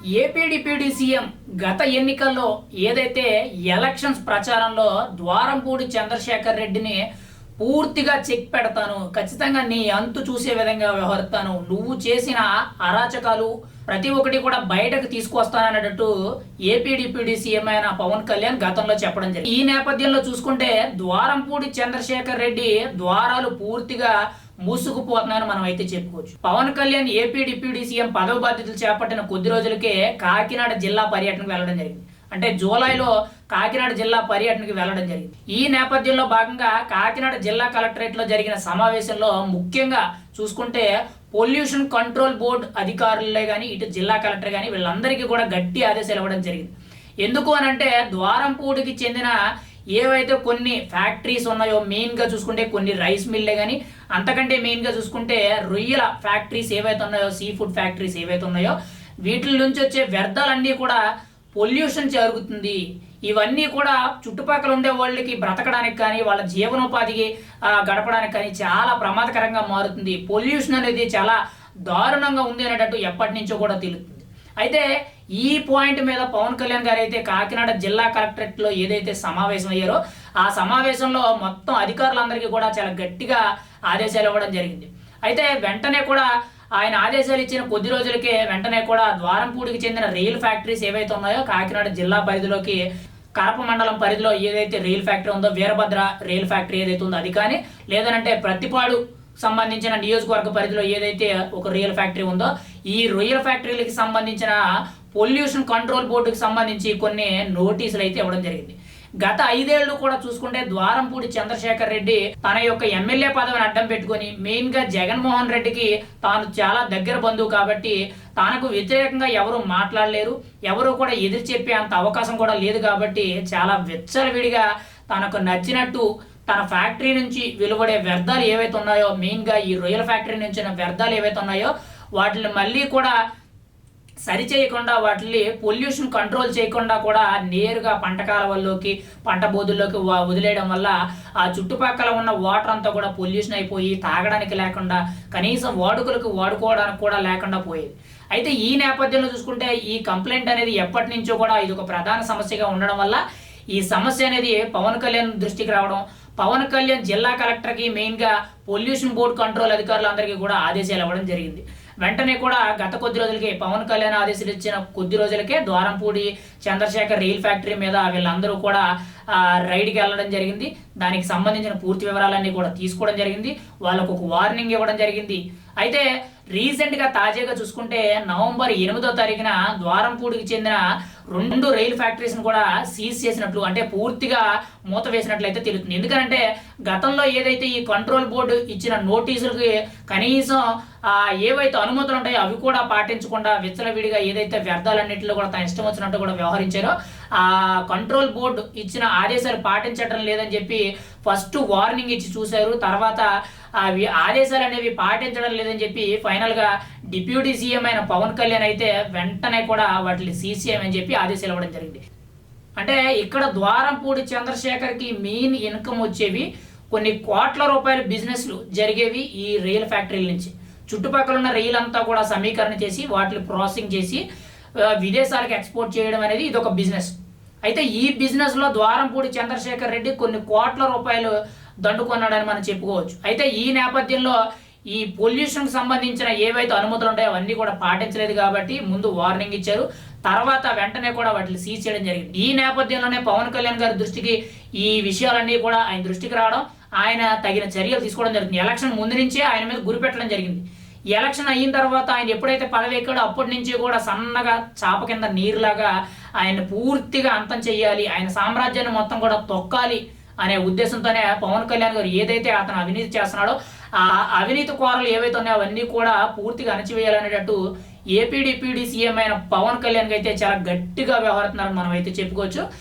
AP CM గత ఎన్నికల్లో ఏదైతే ఎలక్షన్స్ ప్రచారంలో ద్వారంపూడి చంద్రశేఖర్ రెడ్డిని పూర్తిగా చెక్ పెడతాను ఖచ్చితంగా నీ అంతు చూసే విధంగా వ్యవహరిస్తాను నువ్వు చేసిన అరాచకాలు ప్రతి ఒక్కటి కూడా బయటకు తీసుకొస్తానన్నట్టు ఏపీ డిప్యూటీ సీఎం అయిన పవన్ కళ్యాణ్ గతంలో చెప్పడం జరిగింది. ఈ నేపథ్యంలో చూసుకుంటే ద్వారంపూడి చంద్రశేఖర్ రెడ్డి ద్వారాలు పూర్తిగా మూసుకుపోతున్నాయని మనం అయితే చెప్పుకోవచ్చు. Pawan Kalyan AP deputy CM పదవి బాధ్యతలు చేపట్టిన కొద్ది రోజులకే కాకినాడ జిల్లా పర్యటనకు వెళ్ళడం జరిగింది. అంటే జూలైలో కాకినాడ జిల్లా పర్యటనకు వెళ్ళడం జరిగింది. ఈ నేపథ్యంలో భాగంగా కాకినాడ జిల్లా కలెక్టరేట్లో జరిగిన సమావేశంలో ముఖ్యంగా చూసుకుంటే పొల్యూషన్ కంట్రోల్ బోర్డు అధికారులే కానీ ఇటు జిల్లా కలెక్టర్ కానీ వీళ్ళందరికీ కూడా గట్టి ఆదేశాలు ఇవ్వడం జరిగింది. ఎందుకు అని అంటే ద్వారంపూడికి చెందిన ఏవైతే కొన్ని ఫ్యాక్టరీస్ ఉన్నాయో మెయిన్గా చూసుకుంటే కొన్ని రైస్ మిల్లే కానీ అంతకంటే మెయిన్గా చూసుకుంటే రొయ్యల ఫ్యాక్టరీస్ ఏవైతే ఉన్నాయో సీ ఫుడ్ ఫ్యాక్టరీస్ ఏవైతే ఉన్నాయో వీటి నుంచి వచ్చే వ్యర్థాలన్నీ కూడా పొల్యూషన్ జరుగుతుంది ఇవన్నీ కూడా చుట్టుపక్కల ఉండే వాళ్ళకి బ్రతకడానికి కానీ వాళ్ళ జీవనోపాధికి గడపడానికి కానీ చాలా ప్రమాదకరంగా మారుతుంది. పొల్యూషన్ అనేది చాలా దారుణంగా ఉంది అనేటట్టు ఎప్పటి నుంచో కూడా తెలుస్తుంది. అయితే ఈ పాయింట్ మీద పవన్ కళ్యాణ్ గారు అయితే కాకినాడ జిల్లా కలెక్టరేట్లో ఏదైతే సమావేశం అయ్యారో ఆ సమావేశంలో మొత్తం అధికారులందరికీ కూడా చాలా గట్టిగా ఆదేశాలు ఇవ్వడం జరిగింది. అయితే వెంటనే కూడా ఆయన ఆదేశాలు ఇచ్చిన కొద్ది రోజులకే వెంటనే కూడా ద్వారంపూడికి చెందిన రైల్ ఫ్యాక్టరీస్ ఏవైతే ఉన్నాయో కాకినాడ జిల్లా పరిధిలోకి కడప మండలం పరిధిలో ఏదైతే రైల్ ఫ్యాక్టరీ ఉందో వీరభద్ర రైల్ ఫ్యాక్టరీ ఏదైతే ఉందో అది కానీ లేదనంటే ప్రతిపాడు సంబంధించిన నియోజకవర్గ పరిధిలో ఏదైతే ఒక రియల్ ఫ్యాక్టరీ ఉందో ఈ రొయ్యల ఫ్యాక్టరీలకి సంబంధించిన పొల్యూషన్ కంట్రోల్ బోర్డుకి సంబంధించి కొన్ని నోటీసులు అయితే ఇవ్వడం జరిగింది. గత ఐదేళ్ళు కూడా చూసుకుంటే ద్వారంపూడి చంద్రశేఖర్ రెడ్డి తన యొక్క ఎమ్మెల్యే పదవిని అడ్డం పెట్టుకొని మెయిన్గా జగన్మోహన్ రెడ్డికి తాను చాలా దగ్గర బంధువు కాబట్టి తనకు వ్యతిరేకంగా ఎవరు మాట్లాడలేరు ఎవరు కూడా ఎదురు చెప్పే అంత అవకాశం కూడా లేదు కాబట్టి చాలా విచ్చలవిడిగా తనకు నచ్చినట్టు తన ఫ్యాక్టరీ నుంచి వెలువడే వ్యర్థాలు ఏవైతే ఉన్నాయో మెయిన్గా ఈ రొయ్యల ఫ్యాక్టరీ నుంచి వ్యర్థాలు ఏవైతే ఉన్నాయో వాటిని మళ్ళీ కూడా సరి చేయకుండా వాటిని పొల్యూషన్ కంట్రోల్ చేయకుండా కూడా నేరుగా పంట కాలువల్లోకి పంట బోధుల్లోకి వదిలేయడం వల్ల ఆ చుట్టుపక్కల ఉన్న వాటర్ అంతా కూడా పొల్యూషన్ అయిపోయి తాగడానికి లేకుండా కనీసం వాడుకలకు వాడుకోవడానికి కూడా లేకుండా పోయేది. అయితే ఈ నేపథ్యంలో చూసుకుంటే ఈ కంప్లైంట్ అనేది ఎప్పటి నుంచో కూడా ఇది ఒక ప్రధాన సమస్యగా ఉండడం వల్ల ఈ సమస్య అనేది పవన్ కళ్యాణ్ దృష్టికి రావడం పవన్ కళ్యాణ్ జిల్లా కలెక్టర్కి మెయిన్గా పొల్యూషన్ బోర్డు కంట్రోల్ అధికారులందరికీ కూడా ఆదేశాలు ఇవ్వడం జరిగింది. వెంటనే కూడా గత కొద్ది రోజులకే పవన్ కళ్యాణ్ ఆదేశాలు ఇచ్చిన కొద్ది రోజులకే ద్వారంపూడి చంద్రశేఖర్ రైల్ ఫ్యాక్టరీ మీద వీళ్ళందరూ కూడా రైడ్కి వెళ్ళడం జరిగింది. దానికి సంబంధించిన పూర్తి వివరాలన్నీ కూడా తీసుకోవడం జరిగింది. వాళ్ళకు ఒక వార్నింగ్ ఇవ్వడం జరిగింది. అయితే రీసెంట్గా తాజాగా చూసుకుంటే నవంబర్ ఎనిమిదో తారీఖున ద్వారంపూడికి చెందిన రెండు రైలు ఫ్యాక్టరీస్ని కూడా సీజ్ చేసినట్లు అంటే పూర్తిగా మూత వేసినట్లయితే తెలుస్తుంది. ఎందుకంటే గతంలో ఏదైతే ఈ కంట్రోల్ బోర్డు ఇచ్చిన నోటీసులకి కనీసం ఏవైతే అనుమతులు ఉంటాయో అవి కూడా పాటించకుండా విచ్చలవిడిగా ఏదైతే వ్యర్థాలన్నింటిలో కూడా తన ఇష్టం వచ్చినట్టు కూడా వ్యవహరించారో ఆ కంట్రోల్ బోర్డు ఇచ్చిన ఆదేశాలు పాటించడం లేదని చెప్పి ఫస్ట్ వార్నింగ్ ఇచ్చి చూశారు. తర్వాత అవి ఆదేశాలు అనేవి పాటించడం లేదని చెప్పి ఫైనల్గా డిప్యూటీ సీఎం అయిన పవన్ కళ్యాణ్ అయితే వెంటనే కూడా వాటిని సీసీఎం అని చెప్పి ఆదేశాలు ఇవ్వడం జరిగింది. అంటే ఇక్కడ ద్వారంపూడి చంద్రశేఖర్కి మెయిన్ ఇన్కమ్ వచ్చేవి కొన్ని కోట్ల రూపాయల బిజినెస్లు జరిగేవి ఈ రైల్ ఫ్యాక్టరీల నుంచి. చుట్టుపక్కల ఉన్న రైలు అంతా కూడా సమీకరణ చేసి వాటిని ప్రాసెసింగ్ చేసి విదేశాలకు ఎక్స్పోర్ట్ చేయడం అనేది ఇది ఒక బిజినెస్. అయితే ఈ బిజినెస్లో ద్వారంపూడి చంద్రశేఖర్ రెడ్డి కొన్ని కోట్ల రూపాయలు దండుకున్నాడని మనం చెప్పుకోవచ్చు. అయితే ఈ నేపథ్యంలో ఈ పొల్యూషన్కి సంబంధించిన ఏవైతే అనుమతులు ఉంటాయో అవన్నీ కూడా పాటించలేదు కాబట్టి ముందు వార్నింగ్ ఇచ్చారు. తర్వాత వెంటనే కూడా వాటిని సీజ్ చేయడం జరిగింది. ఈ నేపథ్యంలోనే పవన్ కళ్యాణ్ గారి దృష్టికి ఈ విషయాలన్నీ కూడా ఆయన దృష్టికి రావడం ఆయన తగిన చర్యలు తీసుకోవడం జరిగింది ఎలక్షన్ ముందు నుంచే ఆయన మీద గురిపెట్టడం జరిగింది. ఎలక్షన్ అయిన తర్వాత ఆయన ఎప్పుడైతే పదవి ఎక్కాడో అప్పటి నుంచి కూడా సన్నగా చాప కింద నీరులాగా ఆయన పూర్తిగా అంతం చేయాలి ఆయన సామ్రాజ్యాన్ని మొత్తం కూడా తొక్కాలి అనే ఉద్దేశంతోనే పవన్ కళ్యాణ్ గారు ఏదైతే అతను అవినీతి చేస్తున్నాడో అవినీతి కోరలు ఏవైతే ఉన్నాయో అవన్నీ కూడా పూర్తిగా అణచివేయాలనేటట్టు ఏపీడీపీడీ సీఎం అయిన పవన్ కళ్యాణ్ అయితే చాలా గట్టిగా వ్యవహరిస్తున్నారని మనం అయితే చెప్పుకోవచ్చు.